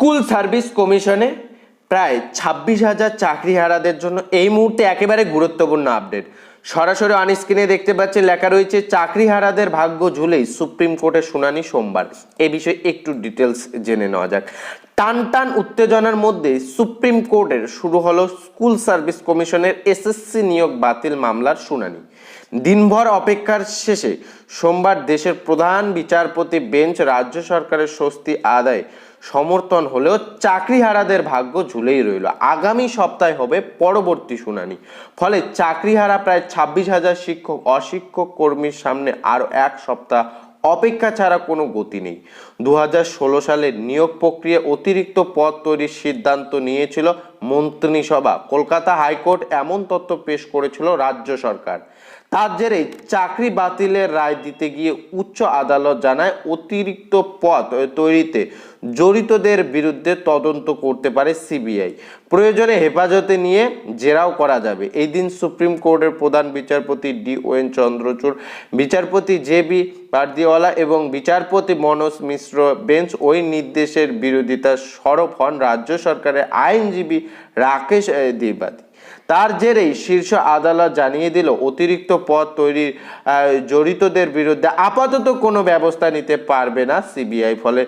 School service কমিশনে প্রায় ছাব্বিশ হাজার চাকরিহারাদের জন্য এই মুহূর্তে একেবারে গুরুত্বপূর্ণ আপডেট। সরাসরি অন স্ক্রিনে দেখতে পাচ্ছেন, লেখা রয়েছে, চাকরিহারাদের ভাগ্য ঝুলেই সুপ্রিম কোর্টের শুনানি সোমবার। এ বিষয়ে একটু ডিটেলস জেনে নেওয়া যাক। টান টান উত্তেজনার মধ্যে সুপ্রিম কোর্টের শুরু হলো স্কুল সার্ভিস কমিশনের এসএসসি নিয়োগ বাতিল মামলার শুনানি। দিনভর অপেক্ষার শেষে সোমবার দেশের প্রধান বিচারপতি, বেঞ্চ, রাজ্য সরকারের স্বস্তি আদায় সমর্থন হলেও চাকরিহারাদের ভাগ্য ঝুলেই রইল। আগামী সপ্তাহে হবে পরবর্তী শুনানি। ফলে চাকরিহারা প্রায় ছাব্বিশ হাজার শিক্ষক, অশিক্ষক কর্মীর সামনে আরও এক সপ্তাহ অপেক্ষা ছাড়া কোনো গতি নেই। দু সালের নিয়োগ প্রক্রিয়া অতিরিক্ত পদ তৈরির সিদ্ধান্ত নিয়েছিল মন্ত্রিসভা। কলকাতা হাইকোর্ট এমন তথ্য পেশ করেছিল রাজ্য সরকার। তার জেরেই চাকরি বাতিলের রায় দিতে গিয়ে উচ্চ আদালত জানায় অতিরিক্ত পদ তৈরিতে জড়িতদের বিরুদ্ধে তদন্ত করতে পারে সিবিআই। প্রয়োজনে হেফাজতে নিয়ে জেরাও করা যাবে। এই দিন সুপ্রিম কোর্টের প্রধান বিচারপতি ডি ওয়েন চন্দ্রচূড়, বিচারপতি জে বি পারদিওয়ালা এবং বিচারপতি মনোজ মিশ্র বেঞ্চ ওই নির্দেশের বিরোধিতা সরব হন রাজ্য সরকারের আইনজীবী রাকেশ দ্বিবেদী। তার জেরেই শীর্ষ আদালত জানিয়ে দিল, অতিরিক্ত পদ তৈরির জড়িতদের বিরুদ্ধে আপাতত কোনো ব্যবস্থা নিতে পারবে না সিবিআই। ফলে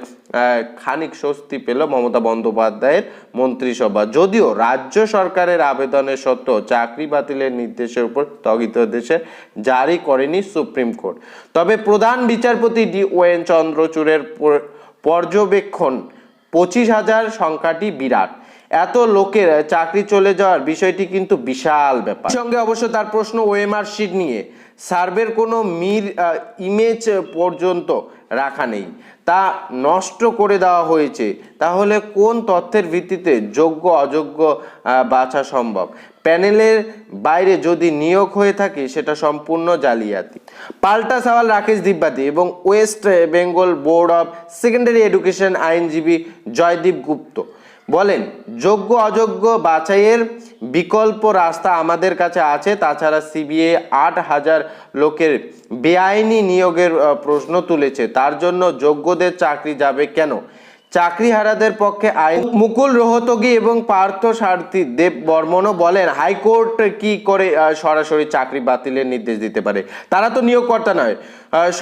খানিক স্বস্তি পেল মমতা বন্দ্যোপাধ্যায়ের মন্ত্রিসভা। যদিও রাজ্য সরকারের আবেদনের সত্ত্বেও চাকরি বাতিলের নির্দেশের উপর স্থগিতাদেশে জারি করেনি সুপ্রিম কোর্ট। তবে প্রধান বিচারপতি ডি ওয়েন চন্দ্রচূড়ের পর- পর্যবেক্ষণ পঁচিশ হাজার সংখ্যাটি বিরাট। এত লোকের চাকরি চলে যাওয়ার বিষয়টি কিন্তু বিশাল ব্যাপার। সঙ্গে অবশ্য তার প্রশ্ন ওএমআর শিট নিয়ে। সার্ভের কোনো মির ইমেজ পর্যন্ত রাখা নেই। তা নষ্ট করে দেওয়া হয়েছে। তাহলে কোন তথ্যের ভিত্তিতে যোগ্য, অযোগ্য বাছা সম্ভব? প্যানেলের বাইরে যদি নিয়োগ হয়ে থাকে, সেটা সম্পূর্ণ জালিয়াতি। পাল্টা সওয়াল রাকেশ দিব্যাতি এবং West Bengal board of secondary education আইনজীবী জয়দীপ গুপ্ত। বলেন, যোগ্য, অযোগ্য বাছাইয়ের বিকল্প রাস্তা আমাদের কাছে আছে। তাছাড়া সিবিএ আট হাজার লোকের বেআইনি নিয়োগের প্রশ্ন তুলেছে। তার জন্য যোগ্যদের চাকরি যাবে কেন? চাকরিহারাদের পক্ষে আইন মুকুল রোহতগি এবং পার্থ সারথী দেব বর্মনও বলেন, হাইকোর্ট কি করে সরাসরি চাকরি বাতিলের নির্দেশ দিতে পারে? তারা তো নিয়োগকর্তা নয়।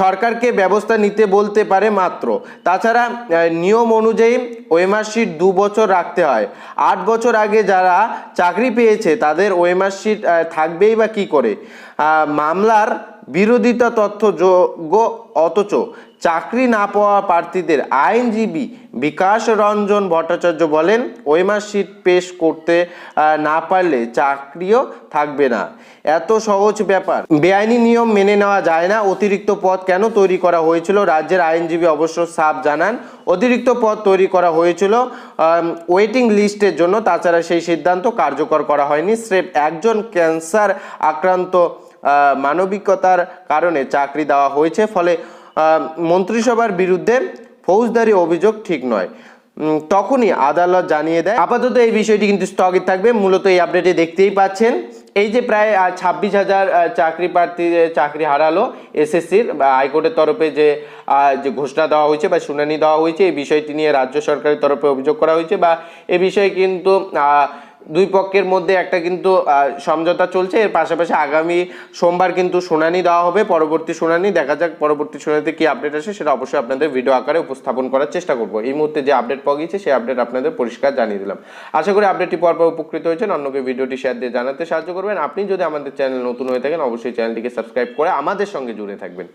সরকারকে ব্যবস্থা নিতে বলতে পারে মাত্র। তাছাড়া নিয়ম অনুযায়ী ওয়েমার শিট দু বছর রাখতে হয়। আট বছর আগে যারা চাকরি পেয়েছে, তাদের ওয়েমার শিট থাকবেই বা কি করে? মামলার বিরোধিতা তথ্য যোগ্য অথচ চাকরি না পাওয়া প্রার্থীদের আইনজীবী বিকাশ রঞ্জন ভট্টাচার্য বলেন ওয়েমার শিট পেশ করতে না পারলে চাকরিও থাকবে না। এত সহজ ব্যাপার। বেআইনি নিয়ম মেনে নেওয়া যায় না। অতিরিক্ত পদ কেন তৈরি করা হয়েছিল? রাজ্যের আইনজীবী অবশ্য সাফ জানান, অতিরিক্ত পদ তৈরি করা হয়েছিল ওয়েটিং লিস্টের জন্য। তাছাড়া সেই সিদ্ধান্ত কার্যকর করা হয়নি। স্রেফ একজন ক্যান্সার আক্রান্ত মানবিকতার কারণে চাকরি দেওয়া হয়েছে, ফলে মন্ত্রিসভার বিরুদ্ধে ফৌজদারি অভিযোগ ঠিক নয়। তখনই আদালত জানিয়ে দেয়, আপাতত এই বিষয়টি কিন্তু স্থগিত থাকবে, মূলত এই আপডেটে দেখতেই পাচ্ছেন। এই যে প্রায় ছাব্বিশ হাজার চাকরি প্রার্থী চাকরি হারালো এসএসসির হাইকোর্টের তরফে যে যে ঘোষণা দেওয়া হয়েছে বা শুনানি দেওয়া হয়েছে, এই বিষয়টি নিয়ে রাজ্য সরকারের তরফে অভিযোগ করা হয়েছে, বা এ বিষয়ে কিন্তু দুই পক্ষের মধ্যে একটা কিন্তু সমঝোতা চলছে। এর পাশাপাশি আগামী সোমবার কিন্তু শুনানি দেওয়া হবে, পরবর্তী শুনানি। দেখা যাক পরবর্তী শুনানিতে কি আপডেট আসে, সেটা অবশ্যই আপনাদের ভিডিও আকারে উপস্থাপন করার চেষ্টা করব। এই মুহূর্তে যে আপডেট পাওয়া গিয়েছে সেই আপডেট আপনাদের পরিষ্কার জানিয়ে দিলাম। আশা করি আপডেটটি পর পর উপকৃত হয়েছেন। অন্যকে ভিডিওটি শেয়ার দিয়ে জানাতে সাহায্য করবেন। আপনি যদি আমাদের চ্যানেল নতুন হয়ে থাকেন, অবশ্যই চ্যানেলটিকে সাবস্ক্রাইব করে আমাদের সঙ্গে জুড়ে থাকবেন।